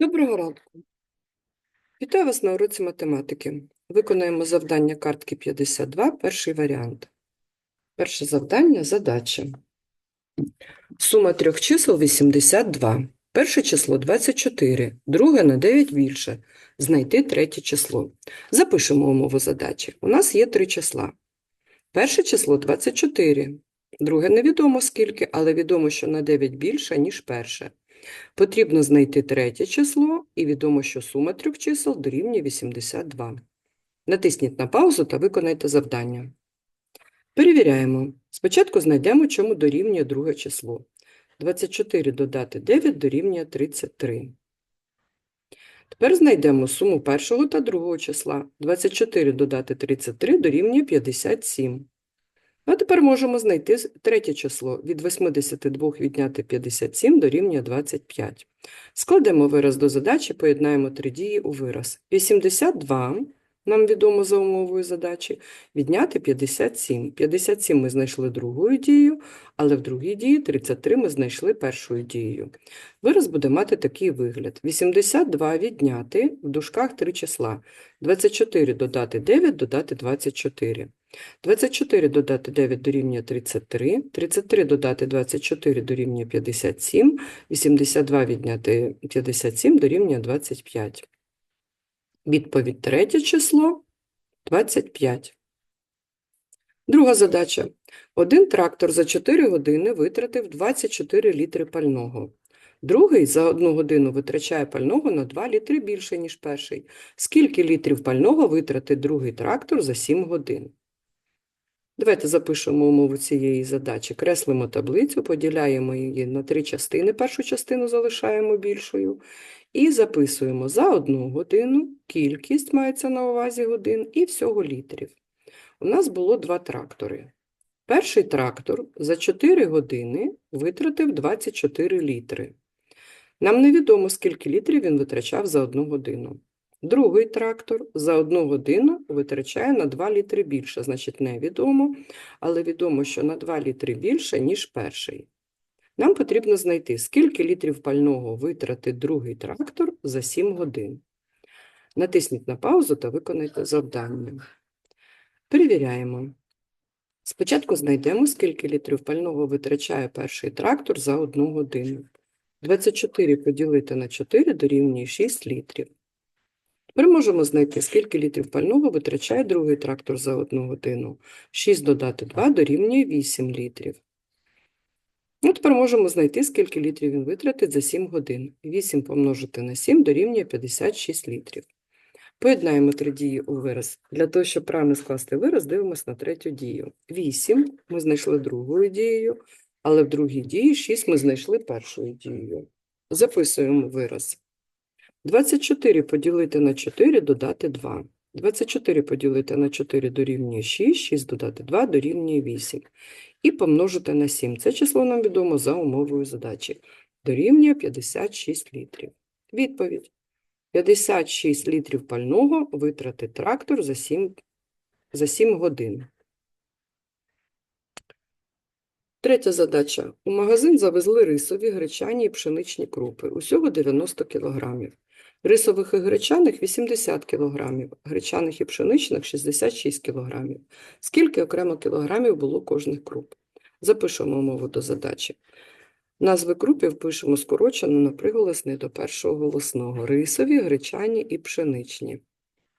Доброго ранку. Вітаю вас на уроці математики. Виконаємо завдання картки 52, перший варіант. Перше завдання – задача. Сума трьох чисел 82. Перше число 24, друге на 9 більше. Знайти третє число. Запишемо умову задачі. У нас є три числа. Перше число 24, друге невідомо скільки, але відомо, що на 9 більше, ніж перше. Потрібно знайти третє число, і відомо, що сума трьох чисел дорівнює 82. Натисніть на паузу та виконайте завдання. Перевіряємо. Спочатку знайдемо, чому дорівнює друге число. 24 додати 9 дорівнює 33. Тепер знайдемо суму першого та другого числа. 24 додати 33 дорівнює 57. А тепер можемо знайти третє число. Від 82 відняти 57 дорівнює 25. Складемо вираз до задачі, поєднаємо три дії у вираз. 82, нам відомо за умовою задачі, відняти 57. 57 ми знайшли другою дією, але в другій дії 33 ми знайшли першою дією. Вираз буде мати такий вигляд. 82 відняти, в дужках три числа. 24 додати 9, додати 24. 24 додати 9 дорівнює 33, 33 додати 24 дорівнює 57, 82 відняти 57 дорівнює 25. Відповідь третє число 25. Друга задача. Один трактор за 4 години витратив 24 літри пального. Другий за одну годину витрачає пального на 2 літри більше, ніж перший. Скільки літрів пального витратить другий трактор за 7 годин? Давайте запишемо умову цієї задачі. Креслимо таблицю, поділяємо її на три частини. Першу частину залишаємо більшою. І записуємо за одну годину, кількість мається на увазі годин і всього літрів. У нас було два трактори. Перший трактор за 4 години витратив 24 літри. Нам невідомо, скільки літрів він витрачав за одну годину. Другий трактор за одну годину витрачає на 2 літри більше, значить невідомо, але відомо, що на 2 літри більше, ніж перший. Нам потрібно знайти, скільки літрів пального витратить другий трактор за 7 годин. Натисніть на паузу та виконайте завдання. Перевіряємо. Спочатку знайдемо, скільки літрів пального витрачає перший трактор за одну годину. 24 поділити на 4 дорівнює 6 літрів. Тепер можемо знайти, скільки літрів пального витрачає другий трактор за одну годину. 6 додати 2 дорівнює 8 літрів. Ну, тепер можемо знайти, скільки літрів він витратить за 7 годин. 8 помножити на 7 дорівнює 56 літрів. Поєднаємо три дії у вираз. Для того, щоб правильно скласти вираз, дивимося на третю дію. 8 ми знайшли другою дією, але в другій дії 6 ми знайшли першою дією. Записуємо вираз. 24 поділити на 4 додати 2. 24 поділити на 4 дорівнює 6, 6 додати 2 дорівнює 8. І помножити на 7. Це число нам відомо за умовою задачі. Дорівнює 56 літрів. Відповідь. 56 літрів пального витратить трактор за 7, за 7 годин. Третя задача. У магазин завезли рисові, гречані і пшеничні крупи. Усього 90 кілограмів. Рисових і гречаних 80 кілограмів, гречаних і пшеничних 66 кілограмів. Скільки окремо кілограмів було кожних круп? Запишемо мову до задачі. Назви крупів пишемо скорочено на приголосний до першого голосного. Рисові, гречані і пшеничні.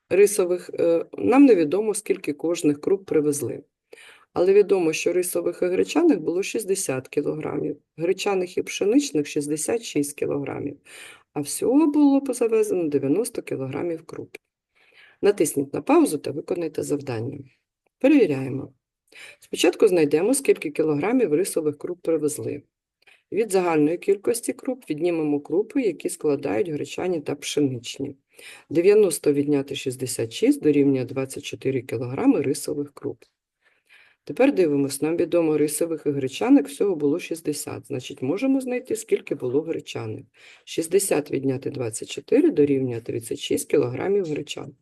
Рисових е, нам невідомо, скільки кожних круп привезли. Але відомо, що рисових і гречаних було 60 кілограмів, гречаних і пшеничних 66 кілограмів, а всього було позавезено 90 кілограмів круп. Натисніть на паузу та виконайте завдання. Перевіряємо. Спочатку знайдемо, скільки кілограмів рисових круп привезли. Від загальної кількості круп віднімемо крупи, які складають гречані та пшеничні. 90 відняти 66 дорівнює 24 кг рисових круп. Тепер дивимось, нам відомо рисових і гречаних всього було 60, значить можемо знайти, скільки було гречаних. 60 відняти 24 дорівнює 36 кг гречан.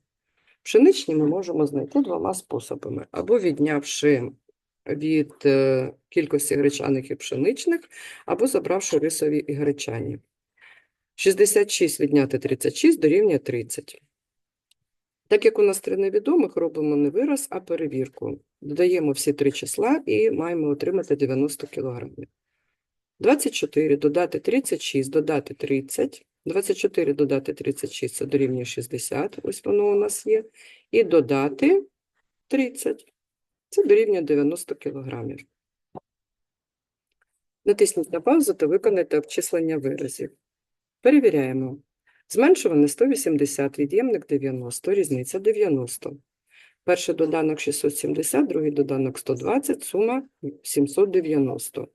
Пшеничні ми можемо знайти двома способами. Або віднявши від е, кількості гречаних і пшеничних, або забравши рисові і гречані. 66 відняти 36 дорівнює 30. Так як у нас три невідомих, робимо не вираз, а перевірку. Додаємо всі три числа і маємо отримати 90 кг. 24 додати 36, додати 30. 24 додати 36 це дорівнює 60, ось воно у нас є. І додати 30, це дорівнює 90 кг. Натисніть на паузу та виконайте обчислення виразів. Перевіряємо. Зменшуване 180, від'ємник 90, різниця 90. Перший доданок 670, другий доданок 120, сума 790.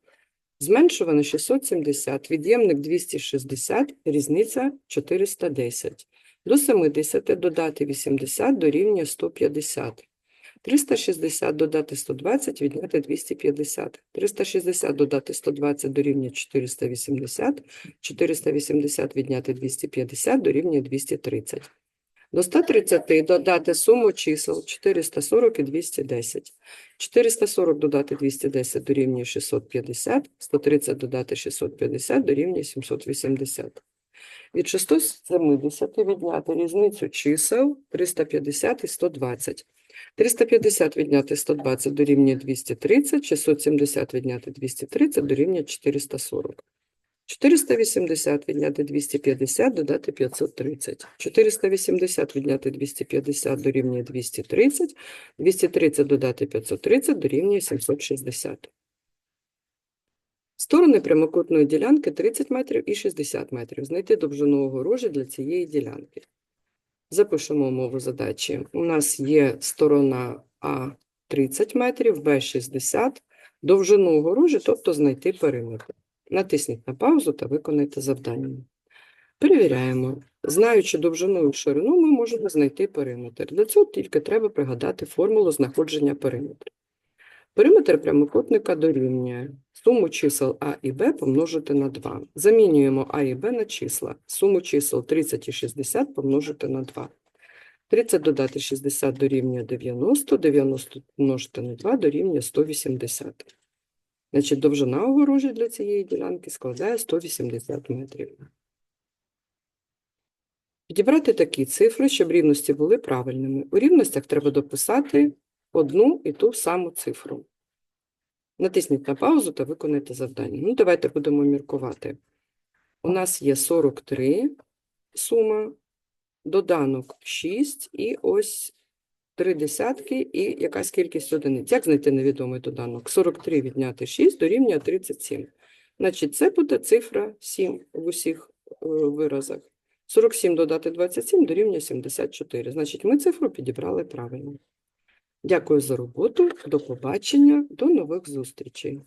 Зменшуване 670, від'ємник 260, різниця 410. До 70 додати 80 дорівнює 150. 360 додати 120, відняти 250. 360 додати 120 дорівнює 480. 480 відняти 250 дорівнює 230. До 130 додати суму чисел 440 і 210. 440 додати 210 дорівнює 650, 130 додати 650 дорівнює 780. Від 670 відняти різницю чисел 350 і 120. 350 відняти 120 дорівнює 230, 670 відняти 230 дорівнює 440. 480 відняти 250, додати 530. 480 відняти 250 дорівнює 230, 230 додати 530 дорівнює 760. Сторони прямокутної ділянки 30 метрів і 60 метрів. Знайти довжину огорожі для цієї ділянки. Запишемо умову задачі. У нас є сторона А 30 метрів, Б 60, довжину огорожі, тобто знайти периметр. Натисніть на паузу та виконайте завдання. Перевіряємо. Знаючи довжину і ширину, ми можемо знайти периметр. Для цього тільки треба пригадати формулу знаходження периметру. Периметр прямокутника дорівнює суму чисел А і Б помножити на 2. Замінюємо А і Б на числа. Суму чисел 30 і 60 помножити на 2. 30 додати 60 дорівнює 90, 90 помножити на 2 дорівнює 180. Значить, довжина огорожі для цієї ділянки складає 180 метрів. Підібрати такі цифри, щоб рівності були правильними. У рівностях треба дописати одну і ту саму цифру. Натисніть на паузу та виконайте завдання. Ну, давайте будемо міркувати. У нас є 43 сума, доданок 6 і ось 3 десятки і якась кількість одиниць. Як знайти невідомий доданок? 43 відняти 6 дорівнює 37. Значить, це буде цифра 7 в усіх е, виразах. 47 додати 27 дорівнює 74. Значить, ми цифру підібрали правильно. Дякую за роботу. До побачення, до нових зустрічей.